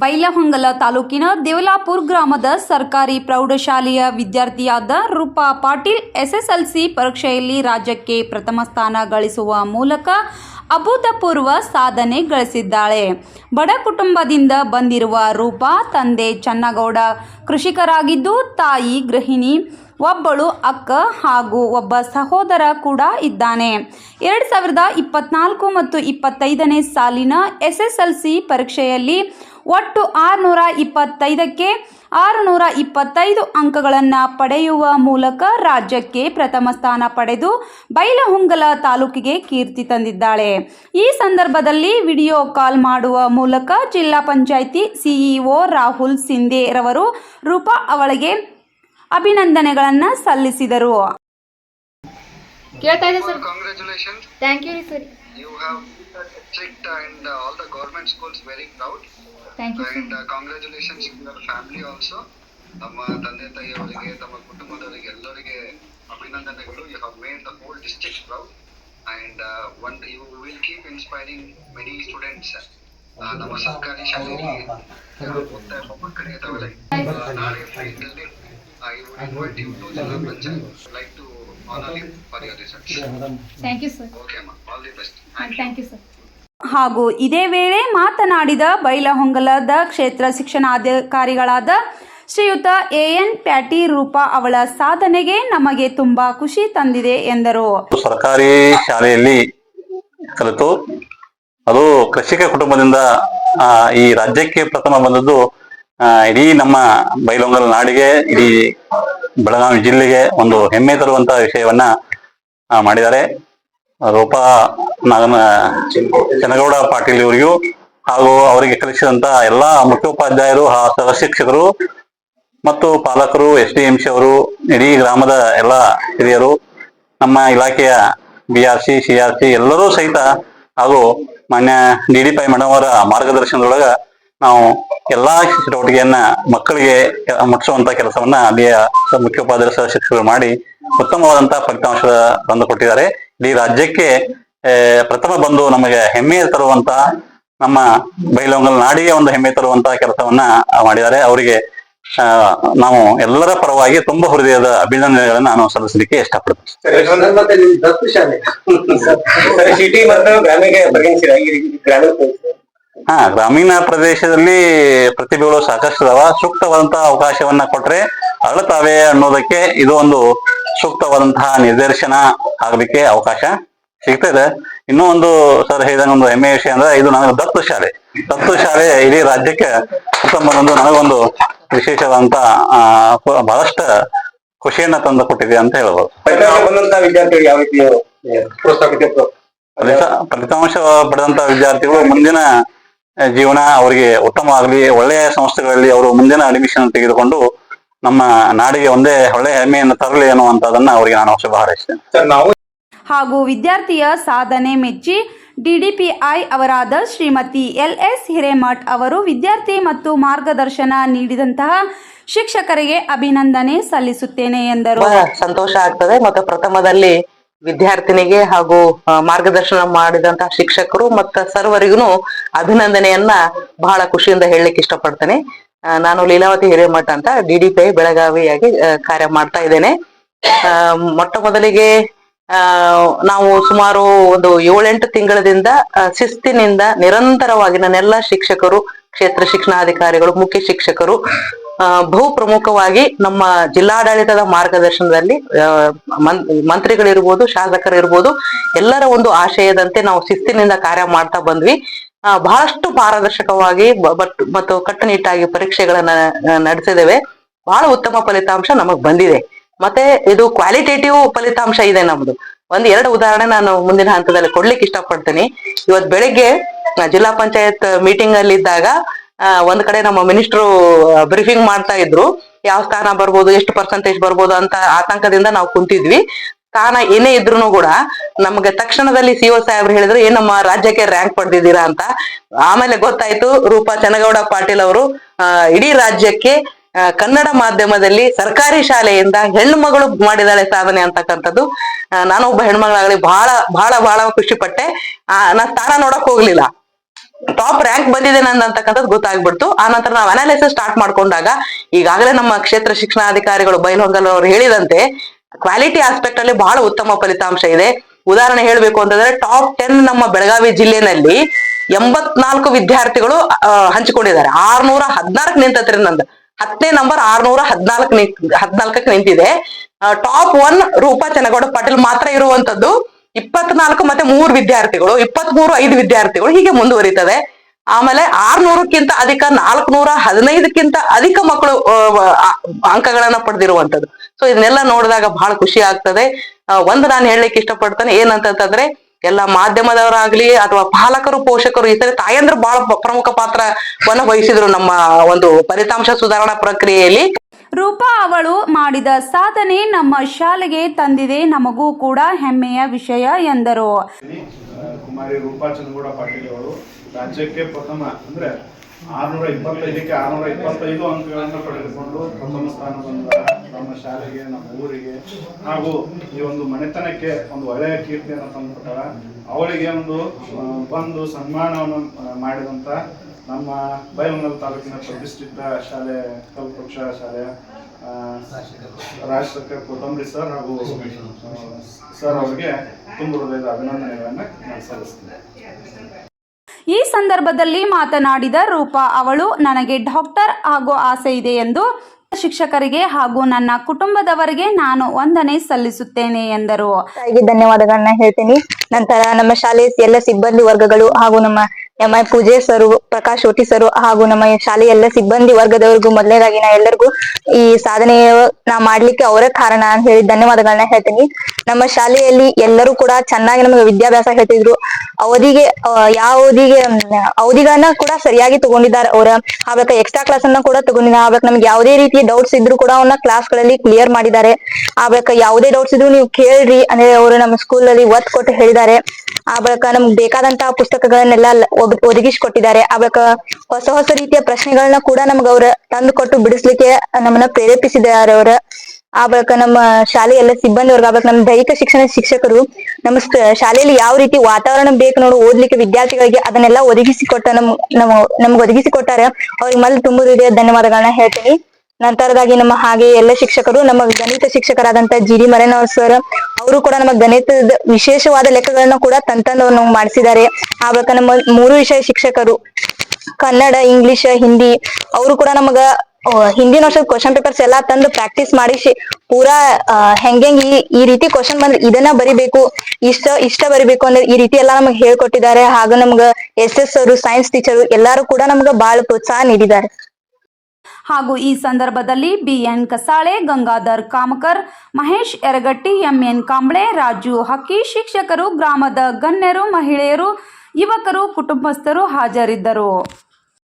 ಬೈಲಹೊಂಗಲ ತಾಲೂಕಿನ ದೇವಲಾಪುರ್ ಗ್ರಾಮದ ಸರ್ಕಾರಿ ಪ್ರೌಢಶಾಲೆಯ ವಿದ್ಯಾರ್ಥಿಯಾದ ರೂಪಾ ಪಾಟೀಲ್ ಎಸ್ಎಸ್ಎಲ್ಸಿ ಪರೀಕ್ಷೆಯಲ್ಲಿ ರಾಜ್ಯಕ್ಕೆ ಪ್ರಥಮ ಸ್ಥಾನ ಗಳಿಸುವ ಮೂಲಕ ಅಭೂತಪೂರ್ವ ಸಾಧನೆ ಗಳಿಸಿದ್ದಾಳೆ. ಬಡ ಕುಟುಂಬದಿಂದ ಬಂದಿರುವ ರೂಪಾ ತಂದೆ ಚನ್ನಗೌಡ ಕೃಷಿಕರಾಗಿದ್ದು, ತಾಯಿ ಗೃಹಿಣಿ, ಒಬ್ಬಳು ಅಕ್ಕ ಹಾಗೂ ಒಬ್ಬ ಸಹೋದರ ಕೂಡ ಇದ್ದಾನೆ. ಎರಡು ಸಾವಿರದ ಇಪ್ಪತ್ನಾಲ್ಕು ಮತ್ತು ಇಪ್ಪತ್ತೈದನೇ ಸಾಲಿನ ಎಸ್ ಎಸ್ ಎಲ್ ಸಿ ಪರೀಕ್ಷೆಯಲ್ಲಿ ಒಟ್ಟು ಆರುನೂರ ಇಪ್ಪತ್ತೈದಕ್ಕೆ ಆರುನೂರ ಇಪ್ಪತ್ತೈದು ಅಂಕಗಳನ್ನು ಪಡೆಯುವ ಮೂಲಕ ರಾಜ್ಯಕ್ಕೆ ಪ್ರಥಮ ಸ್ಥಾನ ಪಡೆದು ಬೈಲಹೊಂಗಲ ತಾಲೂಕಿಗೆ ಕೀರ್ತಿ ತಂದಿದ್ದಾಳೆ. ಈ ಸಂದರ್ಭದಲ್ಲಿ ವಿಡಿಯೋ ಕಾಲ್ ಮಾಡುವ ಮೂಲಕ ಜಿಲ್ಲಾ ಪಂಚಾಯಿತಿ ಸಿಇಒ ರಾಹುಲ್ ಸಿಂಧೆ ರವರು ರೂಪಾ ಅವಳಿಗೆ ಅಭಿನಂದನೆಗಳನ್ನು ಸಲ್ಲಿಸಿದರು. ಕೇಳ್ತಾ ಇದೆ sir. Thank you sir. You have strict and uh, all the government schools very proud. Thank you. And uh, congratulations to your family also. ತಮ್ಮ ತಂದೆ ತಾಯಿಯವರಿಗೆ ತಮ್ಮ ಕುಟುಂಬದವರಿಗೆ ಎಲ್ಲರಿಗೆ ಅಭಿನಂದನೆಗಳು you have made the whole district proud and one you will keep inspiring many students ನಮ್ಮ ಸರ್ಕಾರಿ ಶಾಲೆಯಲ್ಲಿ ಓದ್ತಾ ಇರುವ ಮಕ್ಕಳಿಗೆ ತಾವೆಲ್ಲ ನಾಳೆ I would invite you to ಜಿಲ್ಲಾ panchayat like to thank you sir okay ಅಮ್ಮ all the best thank you sir ಹಾಗೂ ಇದೇ ವೇಳೆ ಮಾತನಾಡಿದ ಬೈಲಹೊಂಗಲದ ಕ್ಷೇತ್ರ ಶಿಕ್ಷಣಾಧಿಕಾರಿಗಳಾದ ಶ್ರೀಯುತ ಎ ಎನ್ ಪ್ಯಾಟಿ ರೂಪಾ ಅವಳ ಸಾಧನೆಗೆ ನಮಗೆ ತುಂಬಾ ಖುಷಿ ತಂದಿದೆ ಎಂದರು. ಸರ್ಕಾರಿ ಶಾಲೆಯಲ್ಲಿ ಕಲಿತು ಅದು ಕೃಷಿಕ ಕುಟುಂಬದಿಂದ ಈ ರಾಜ್ಯಕ್ಕೆ ಪ್ರಥಮ ಬಂದದ್ದು ಇಡೀ ನಮ್ಮ ಬೈಲೊಂಗಲ್ ನಾಡಿಗೆ, ಇಡೀ ಬೆಳಗಾವಿ ಜಿಲ್ಲೆಗೆ ಒಂದು ಹೆಮ್ಮೆ ತರುವಂತಹ ವಿಷಯವನ್ನ ಮಾಡಿದ್ದಾರೆ. ರೂಪಾ ನಾಗನ, ಚನ್ನಗೌಡ ಪಾಟೀಲ್ ಇವರಿಗೂ, ಹಾಗೂ ಅವರಿಗೆ ಕಲಿಸಿದಂತ ಎಲ್ಲಾ ಮುಖ್ಯೋಪಾಧ್ಯಾಯರು ಹಾಗೂ ಶಿಕ್ಷಕರು ಮತ್ತು ಪಾಲಕರು, ಎಸ್ ಡಿ ಎಂ ಅವರು, ಇಡೀ ಗ್ರಾಮದ ಎಲ್ಲ ಹಿರಿಯರು, ನಮ್ಮ ಇಲಾಖೆಯ B R C C R C ಎಲ್ಲರೂ ಸಹಿತ ಹಾಗೂ ಮಾನ್ಯ ಡಿ ಡಿ ಪೈ ಮೇಡಮ್ ಅವರ ಮಾರ್ಗದರ್ಶನದೊಳಗ ನಾವು ಎಲ್ಲಾ ಚಟುವಟಿಕೆಯನ್ನ ಮಕ್ಕಳಿಗೆ ಮುಟ್ಟಿಸುವಂತ ಕೆಲಸವನ್ನ ಅಲ್ಲಿಯ ಮುಖ್ಯೋಪಾಧ್ಯಾಯ ಸಹ ಶಿಕ್ಷಕರು ಮಾಡಿ ಉತ್ತಮವಾದಂತಹ ಫಲಿತಾಂಶ ತಂದು ಕೊಟ್ಟಿದ್ದಾರೆ. ಇಡೀ ರಾಜ್ಯಕ್ಕೆ ಪ್ರಥಮ ಬಂದು ನಮಗೆ ಹೆಮ್ಮೆ ತರುವಂತ ನಮ್ಮ ಬೈಲೊಂಗಲ್ ನಾಡಿಗೆ ಒಂದು ಹೆಮ್ಮೆ ತರುವಂತ ಕೆಲಸವನ್ನ ಮಾಡಿದ್ದಾರೆ. ಅವರಿಗೆ ನಾವು ಎಲ್ಲರ ಪರವಾಗಿ ತುಂಬಾ ಹೃದಯದ ಅಭಿನಂದನೆಗಳನ್ನ ನಾನು ಸಲ್ಲಿಸಲಿಕ್ಕೆ ಇಷ್ಟಪಡ್ತೀನಿ. ಹಾ ಗ್ರಾಮೀಣ ಪ್ರದೇಶದಲ್ಲಿ ಪ್ರತಿಭೆಗಳು ಸಾಕಷ್ಟು ಅದಾವ ಸೂಕ್ತವಾದಂತಹ ಅವಕಾಶವನ್ನ ಕೊಟ್ರೆ ಅಳತಾವೆ ಅನ್ನೋದಕ್ಕೆ ಇದು ಒಂದು ಸೂಕ್ತವಾದಂತಹ ನಿದರ್ಶನ ಆಗ್ಲಿಕ್ಕೆ ಅವಕಾಶ ಸಿಗ್ತದೆ. ಇನ್ನೂ ಒಂದು ಸರ್ ಹೇಳಿದಂಗ ಒಂದು ಹೆಮ್ಮೆಯ ವಿಷಯ ಅಂದ್ರೆ ಇದು ನನಗೆ ದತ್ತು ಶಾಲೆ. ದತ್ತು ಶಾಲೆ ಇಡೀ ರಾಜ್ಯಕ್ಕೆ ಉತ್ತಮ ಒಂದು ನನಗೊಂದು ವಿಶೇಷವಾದಂತ ಆ ಬಹಳಷ್ಟು ಖುಷಿಯನ್ನ ತಂದು ಕೊಟ್ಟಿದೆ ಅಂತ ಹೇಳ್ಬೋದು. ಫಲಿತಾಂಶ? ಪಡೆದಂತ ವಿದ್ಯಾರ್ಥಿಗಳು ಮುಂದಿನ ಜೀವನ ಅವರಿಗೆ ಉತ್ತಮವಾಗಲಿ ಒಳ್ಳೆಯ ಸಂಸ್ಥೆಗಳಲ್ಲಿ ಅವರು ಮುಂದಿನ ಅಡ್ಮಿಷನ್ ತೆಗೆದುಕೊಂಡು ನಮ್ಮ ನಾಡಿಗೆ ಒಂದೇ ಒಳ್ಳೆಯ ಹೆಮ್ಮೆಯನ್ನು ತರಲಿ ಅನ್ನುವಂಥದ್ದನ್ನ ಅವರಿಗೆ ನಾನು ಶುಭ ಹಾರೈಸ್ತೇನೆ ನಾವು ಹಾಗೂ ವಿದ್ಯಾರ್ಥಿಯ ಸಾಧನೆ ಮೆಚ್ಚಿ ಡಿಡಿಪಿಐ ಅವರಾದ ಶ್ರೀಮತಿ ಎಲ್ ಎಸ್ ಹಿರೇಮಠ್ ಅವರು ವಿದ್ಯಾರ್ಥಿ ಮತ್ತು ಮಾರ್ಗದರ್ಶನ ನೀಡಿದಂತಹ ಶಿಕ್ಷಕರಿಗೆ ಅಭಿನಂದನೆ ಸಲ್ಲಿಸುತ್ತೇನೆ ಎಂದರು. ಸಂತೋಷ ಆಗ್ತದೆ ಮತ್ತು ಪ್ರಥಮದಲ್ಲಿ ವಿದ್ಯಾರ್ಥಿನಿಗೆ ಹಾಗೂ ಮಾರ್ಗದರ್ಶನ ಮಾಡಿದಂತಹ ಶಿಕ್ಷಕರು ಮತ್ತ ಸರ್ವರಿಗೂ ಅಭಿನಂದನೆಯನ್ನ ಬಹಳ ಖುಷಿಯಿಂದ ಹೇಳಲಿಕ್ಕೆ ಇಷ್ಟಪಡ್ತೇನೆ. ನಾನು ಲೀಲಾವತಿ ಹಿರೇಮಠ ಅಂತ ಡಿ ಡಿ ಪಿ ಬೆಳಗಾವಿಯಾಗಿ ಕಾರ್ಯ ಮಾಡ್ತಾ ಇದ್ದೇನೆ. ಮೊಟ್ಟ ಮೊದಲಿಗೆ ನಾವು ಸುಮಾರು ಒಂದು ಏಳೆಂಟು ತಿಂಗಳದಿಂದ ಶಿಸ್ತಿನಿಂದ ನಿರಂತರವಾಗಿ ನನ್ನೆಲ್ಲ ಶಿಕ್ಷಕರು, ಕ್ಷೇತ್ರ ಶಿಕ್ಷಣಾಧಿಕಾರಿಗಳು, ಮುಖ್ಯ ಶಿಕ್ಷಕರು ಬಹು ಪ್ರಮುಖವಾಗಿ ನಮ್ಮ ಜಿಲ್ಲಾಡಳಿತದ ಮಾರ್ಗದರ್ಶನದಲ್ಲಿ ಮಂತ್ರಿಗಳಿರ್ಬೋದು, ಶಾಸಕರಿರ್ಬೋದು, ಎಲ್ಲರ ಒಂದು ಆಶಯದಂತೆ ನಾವು ಶಿಸ್ತಿನಿಂದ ಕಾರ್ಯ ಮಾಡ್ತಾ ಬಂದ್ವಿ. ಬಹಳಷ್ಟು ಪಾರದರ್ಶಕವಾಗಿ ಮತ್ತು ಕಟ್ಟುನಿಟ್ಟಾಗಿ ಪರೀಕ್ಷೆಗಳನ್ನ ನಡೆಸಿದೇವೆ ನಡೆಸಿದ್ದೇವೆ. ಬಹಳ ಉತ್ತಮ ಫಲಿತಾಂಶ ನಮಗ್ ಬಂದಿದೆ. ಮತ್ತೆ ಇದು ಕ್ವಾಲಿಟೇಟಿವ್ ಫಲಿತಾಂಶ ಇದೆ ನಮ್ದು. ಒಂದ್ ಎರಡು ಉದಾಹರಣೆ ನಾನು ಮುಂದಿನ ಹಂತದಲ್ಲಿ ಕೊಡ್ಲಿಕ್ಕೆ ಇಷ್ಟಪಡ್ತೀನಿ. ಇವತ್ ಬೆಳಿಗ್ಗೆ ಜಿಲ್ಲಾ ಪಂಚಾಯತ್ ಮೀಟಿಂಗ್ ಅಲ್ಲಿ ಇದ್ದಾಗ ಒಂದ್ ಕಡೆ ನಮ್ಮ ಮಿನಿಸ್ಟ್ರು ಬ್ರೀಫಿಂಗ್ ಮಾಡ್ತಾ ಇದ್ರು. ಯಾವ ಸ್ಥಾನ ಬರ್ಬೋದು ಎಷ್ಟು ಪರ್ಸೆಂಟೇಜ್ ಬರ್ಬೋದು ಅಂತ ಆತಂಕದಿಂದ ನಾವು ಕುಂತಿದ್ವಿ. ಸ್ಥಾನ ಏನೇ ಇದ್ರು ಕೂಡ ನಮ್ಗೆ ತಕ್ಷಣದಲ್ಲಿ ಸಿಒ ಸಾಹೇಬ್ರು ಹೇಳಿದ್ರು ಏನ್ ನಮ್ಮ ರಾಜ್ಯಕ್ಕೆ ರ್ಯಾಂಕ್ ಪಡೆದಿದ್ದೀರಾ ಅಂತ. ಆಮೇಲೆ ಗೊತ್ತಾಯ್ತು ರೂಪಾ ಚನ್ನಗೌಡ ಪಾಟೀಲ್ ಅವರು ಇಡೀ ರಾಜ್ಯಕ್ಕೆ ಕನ್ನಡ ಮಾಧ್ಯಮದಲ್ಲಿ ಸರ್ಕಾರಿ ಶಾಲೆಯಿಂದ ಹೆಣ್ಮಗಳು ಮಾಡಿದಾಳೆ ಸಾಧನೆ ಅಂತಕ್ಕಂಥದ್ದು. ನಾನೊಬ್ಬ ಹೆಣ್ಮಗಳಾಗಲಿ ಬಹಳ ಬಹಳ ಬಹಳ ಖುಷಿ ಪಟ್ಟೆ ಆ, ನಾ ಸ್ಥಾನ ನೋಡಕ್ ಹೋಗ್ಲಿಲ್ಲ. ಟಾಪ್ ರ್ಯಾಂಕ್ ಬಂದಿದೆ ನಂದು ಅಂತಕ್ಕಂಥದ್ದು ಗೊತ್ತಾಗ್ಬಿಡ್ತು. ಆ ನಂತರ ನಾವು ಅನಾಲಿಸಿಸ್ ಸ್ಟಾರ್ಟ್ ಮಾಡ್ಕೊಂಡಾಗ ಈಗಾಗಲೇ ನಮ್ಮ ಕ್ಷೇತ್ರ ಶಿಕ್ಷಣಾಧಿಕಾರಿಗಳು ಬೈಲಹೊಂಗಲ್ ಅವರು ಹೇಳಿದಂತೆ ಕ್ವಾಲಿಟಿ ಆಸ್ಪೆಕ್ಟ್ ಅಲ್ಲಿ ಬಹಳ ಉತ್ತಮ ಫಲಿತಾಂಶ ಇದೆ. ಉದಾಹರಣೆ ಹೇಳಬೇಕು ಅಂತಂದ್ರೆ ಟಾಪ್ ಟೆನ್ ನಮ್ಮ ಬೆಳಗಾವಿ ಜಿಲ್ಲೆನಲ್ಲಿ ಎಂಬತ್ನಾಲ್ಕು ವಿದ್ಯಾರ್ಥಿಗಳು ಹಂಚಿಕೊಂಡಿದ್ದಾರೆ. ಆರ್ನೂರ ಹದ್ನಾಲ್ಕು ನಿಂತತ್ರಿ ನಂದು. ಹತ್ತನೇ ನಂಬರ್ ಆರ್ನೂರ ಹದ್ನಾಲ್ಕು ನಿಂತ, ಹದ್ನಾಲ್ಕಕ್ಕೆ ನಿಂತಿದೆ. ಟಾಪ್ ಒನ್ ರೂಪಾ ಚನ್ನಗೌಡ ಪಾಟೀಲ್ ಮಾತ್ರ ಇರುವಂತದ್ದು. ಇಪ್ಪತ್ನಾಲ್ಕು ಮತ್ತೆ ಮೂರು ವಿದ್ಯಾರ್ಥಿಗಳು ಇಪ್ಪತ್ತ್ ಮೂರು ಐದು ವಿದ್ಯಾರ್ಥಿಗಳು ಹೀಗೆ ಮುಂದುವರಿತದೆ ಆಮೇಲೆ ಆರ್ನೂರಕ್ಕಿಂತ ಅಧಿಕ, ನಾಲ್ಕುನೂರ ಹದಿನೈದಕ್ಕಿಂತ ಅಧಿಕ ಮಕ್ಕಳು ಅಂಕಗಳನ್ನ ಪಡೆದಿರುವಂತದ್ದು. ಸೊ ಇದನ್ನೆಲ್ಲ ನೋಡಿದಾಗ ಬಹಳ ಖುಷಿ ಆಗ್ತದೆ. ಒಂದು ನಾನು ಹೇಳಲಿಕ್ಕೆ ಇಷ್ಟಪಡ್ತೇನೆ ಏನಂತಂತಂದ್ರೆ, ಎಲ್ಲ ಮಾಧ್ಯಮದವರಾಗ್ಲಿ ಅಥವಾ ಪಾಲಕರು, ಪೋಷಕರು ಇತರೆ ತರ ತಾಯಂದ್ರು ಬಹಳ ಪ್ರಮುಖ ಪಾತ್ರವನ್ನ ವಹಿಸಿದ್ರು ನಮ್ಮ ಒಂದು ಫಲಿತಾಂಶ ಸುಧಾರಣಾ ಪ್ರಕ್ರಿಯೆಯಲ್ಲಿ. ರೂಪಾ ಅವಳು ಮಾಡಿದ ಸಾಧನೆ ನಮ್ಮ ಶಾಲೆಗೆ ತಂದಿದೆ. ನಮಗೂ ಕೂಡ ಹೆಮ್ಮೆಯ ವಿಷಯ ಎಂದರು. ಕುಮಾರಿ ರೂಪಾ ಚಂದ್ರಗೌಡ ಪಾಟೀಲ್ ಅವರು ರಾಜ್ಯಕ್ಕೆ ಪ್ರಥಮ ಅಂದ್ರೆ ಆರ್ನೂರ ಇಪ್ಪತ್ತೈದಕ್ಕೆ ಆರ್ನೂರ ಇಪ್ಪತ್ತೈದು ಅಂಕಗಳನ್ನು ಪಡೆದುಕೊಂಡು ಪ್ರಥಮ ಸ್ಥಾನ ಬಂದ ನಮ್ಮ ಶಾಲೆಗೆ, ನಮ್ಮ ಊರಿಗೆ ಹಾಗೂ ಈ ಒಂದು ಮನೆತನಕ್ಕೆ ಒಂದು ಒಳ್ಳೆಯ ಕೀರ್ತಿಯನ್ನು ತಂದುಕೊಟ್ಟಾರ. ಅವಳಿಗೆ ಒಂದು ಬಂದು ಸನ್ಮಾನವನ್ನು ಮಾಡಿದಂತ ನಮ್ಮ ಬೈಲಹೊಂಗಲ ತಾಲೂಕಿನ ಪ್ರತಿಷ್ಠಿತ ಶಾಲೆ ಕಲ್ಪವೃಕ್ಷ ಶಾಲೆಯ ರಾಷ್ಟ್ರಕ್ಕೆ ಕೊತ್ತಂಬರಿ ಸರ್ ಹಾಗೂ ಸರ್ ಅವರಿಗೆ ತುಂಬ ಹೃದಯದ ಅಭಿನಂದನೆಗಳನ್ನು ನಾನು ಸಲ್ಲಿಸ್ತೀನಿ. ಈ ಸಂದರ್ಭದಲ್ಲಿ ಮಾತನಾಡಿದ ರೂಪಾ ಅವಳು ನನಗೆ ಡಾಕ್ಟರ್ ಆಗೋ ಆಸೆ ಇದೆ ಎಂದು ಶಿಕ್ಷಕರಿಗೆ ಹಾಗೂ ನನ್ನ ಕುಟುಂಬದವರಿಗೆ ನಾನು ವಂದನೆ ಸಲ್ಲಿಸುತ್ತೇನೆ ಎಂದರು. ಧನ್ಯವಾದಗಳನ್ನ ಹೇಳ್ತೀನಿ. ನಂತರ ನಮ್ಮ ಶಾಲೆಯ ಎಲ್ಲ ಸಿಬ್ಬಂದಿ ವರ್ಗಗಳು ಹಾಗೂ ನಮ್ಮ ಐ ಪೂಜೆ ಸರು, ಪ್ರಕಾಶ್ ಓಟಿ ಸರು ಹಾಗೂ ನಮ್ಮ ಶಾಲೆಯ ಎಲ್ಲ ಸಿಬ್ಬಂದಿ ವರ್ಗದವರಿಗೂ ಮೊದಲನೇದಾಗಿ ನಾ ಎಲ್ಲರಿಗೂ ಈ ಸಾಧನೆಯ ನಾ ಮಾಡ್ಲಿಕ್ಕೆ ಅವರೇ ಕಾರಣ ಅಂತ ಹೇಳಿ ಧನ್ಯವಾದಗಳನ್ನ ಹೇಳ್ತೀನಿ. ನಮ್ಮ ಶಾಲೆಯಲ್ಲಿ ಎಲ್ಲರೂ ಕೂಡ ಚೆನ್ನಾಗಿ ನಮಗೆ ವಿದ್ಯಾಭ್ಯಾಸ ಹೇಳ್ತಿದ್ರು. ಅವಧಿಗೆ ಯಾವ ಅವಧಿಗೆ ಅವಧಿಗಳನ್ನ ಕೂಡ ಸರಿಯಾಗಿ ತಗೊಂಡಿದ್ದಾರೆ ಅವರ. ಆಗ ಎಕ್ಸ್ಟ್ರಾ ಕ್ಲಾಸ್ ಅನ್ನ ಕೂಡ ತಗೊಂಡಿದ್ದಾರೆ. ಆಗ ನಮ್ಗೆ ಯಾವುದೇ ರೀತಿಯ ಡೌಟ್ಸ್ ಇದ್ರು ಕೂಡ ಅವನ್ನ ಕ್ಲಾಸ್ಗಳಲ್ಲಿ ಕ್ಲಿಯರ್ ಮಾಡಿದ್ದಾರೆ. ಆಗ ಯಾವುದೇ ಡೌಟ್ಸ್ ಇದ್ರು ನೀವು ಕೇಳ್ರಿ. ಅಂದ್ರೆ ಅವರು ನಮ್ಮ ಸ್ಕೂಲ್ ಅಲ್ಲಿ ಒತ್ತು ಕೊಟ್ಟು ಹೇಳಿದ್ದಾರೆ. ಆ ಬಳಿಕ ನಮ್ಗೆ ಬೇಕಾದಂತಹ ಪುಸ್ತಕಗಳನ್ನೆಲ್ಲ ಒದಗಿಸಿ ಕೊಟ್ಟಿದ್ದಾರೆ ಒದಗಿಸಿಕೊಟ್ಟಿದ್ದಾರೆ. ಆ ಬಳಿಕ ಹೊಸ ಹೊಸ ರೀತಿಯ ಪ್ರಶ್ನೆಗಳನ್ನ ಕೂಡ ನಮ್ಗೆ ಅವ್ರ ತಂದು ಕೊಟ್ಟು ಬಿಡಿಸ್ಲಿಕ್ಕೆ ನಮ್ಮನ್ನ ಪ್ರೇರೇಪಿಸಿದ್ದಾರೆ ಅವ್ರ. ಆ ಬಳಿಕ ನಮ್ಮ ಶಾಲೆ ಎಲ್ಲ ಸಿಬ್ಬಂದಿ ವರ್ಗ ಆಗ್ಬೇಕು ನಮ್ಮ ದೈಹಿಕ ಶಿಕ್ಷಣ ಶಿಕ್ಷಕರು ನಮ್ಮ ಶಾಲೆಯಲ್ಲಿ ಯಾವ ರೀತಿ ವಾತಾವರಣ ಬೇಕು ನೋಡು, ಓದ್ಲಿಕ್ಕೆ ವಿದ್ಯಾರ್ಥಿಗಳಿಗೆ ಅದನ್ನೆಲ್ಲ ಒದಗಿಸಿಕೊಟ್ಟ ನಮ್ ನಮ್ ನಮ್ಗೆ ಒದಗಿಸಿಕೊಟ್ಟಾರೆ. ಅವ್ರಿಗೆ ಮಲ್ ತುಂಬು ಹೃದಯ ಧನ್ಯವಾದಗಳನ್ನ ಹೇಳ್ತೀನಿ. ನಂತರದಾಗಿ ನಮ್ಮ ಹಾಗೆ ಎಲ್ಲ ಶಿಕ್ಷಕರು, ನಮ್ಮ ಗಣಿತ ಶಿಕ್ಷಕರಾದಂತ ಜಿ ಡಿ ಮರೇನವ್ರ ಸರ್ ಅವರು ಕೂಡ ನಮ್ಮ ಗಣಿತದ ವಿಶೇಷವಾದ ಲೆಕ್ಕಗಳನ್ನ ಕೂಡ ತಂತಂದು ನಮ್ಗೆ ಮಾಡಿಸಿದ್ದಾರೆ. ಆ ಬಳಿಕ ನಮ್ಮ ಮೂರು ವಿಷಯ ಶಿಕ್ಷಕರು, ಕನ್ನಡ, ಇಂಗ್ಲಿಷ್, ಹಿಂದಿ, ಅವರು ಕೂಡ ನಮಗ ಹಿಂದಿನ ವರ್ಷದ ಕ್ವಶನ್ ಪೇಪರ್ಸ್ ಎಲ್ಲಾ ತಂದು ಪ್ರಾಕ್ಟೀಸ್ ಮಾಡಿಸಿ ಪೂರಾ ಹೆಂಗೆಂಗ್ ಈ ಈ ರೀತಿ ಕ್ವಶನ್ ಬಂದ್ರೆ ಇದನ್ನ ಬರಿಬೇಕು, ಇಷ್ಟ ಇಷ್ಟ ಬರಿಬೇಕು ಅಂದ್ರೆ ಈ ರೀತಿ ಎಲ್ಲಾ ನಮಗ್ ಹೇಳ್ಕೊಟ್ಟಿದ್ದಾರೆ. ಹಾಗೂ ನಮ್ಗ ಎಸ್ ಎಸ್ ಅವರು ಸೈನ್ಸ್ ಟೀಚರ್ ಎಲ್ಲಾರು ಕೂಡ ನಮ್ಗ ಬಹಳ ಪ್ರೋತ್ಸಾಹ ನೀಡಿದ್ದಾರೆ. ಹಾಗೂ ಈ ಸಂದರ್ಭದಲ್ಲಿ B N Kasale, Gangadhar Kamakar, Mahesh Yaragatti M N Kamble, Raju Hakki, ಶಿಕ್ಷಕರು, ಗ್ರಾಮದ ಗಣ್ಯರು, ಮಹಿಳೆಯರು, ಯುವಕರು, ಕುಟುಂಬಸ್ಥರು ಹಾಜರಿದ್ದರು.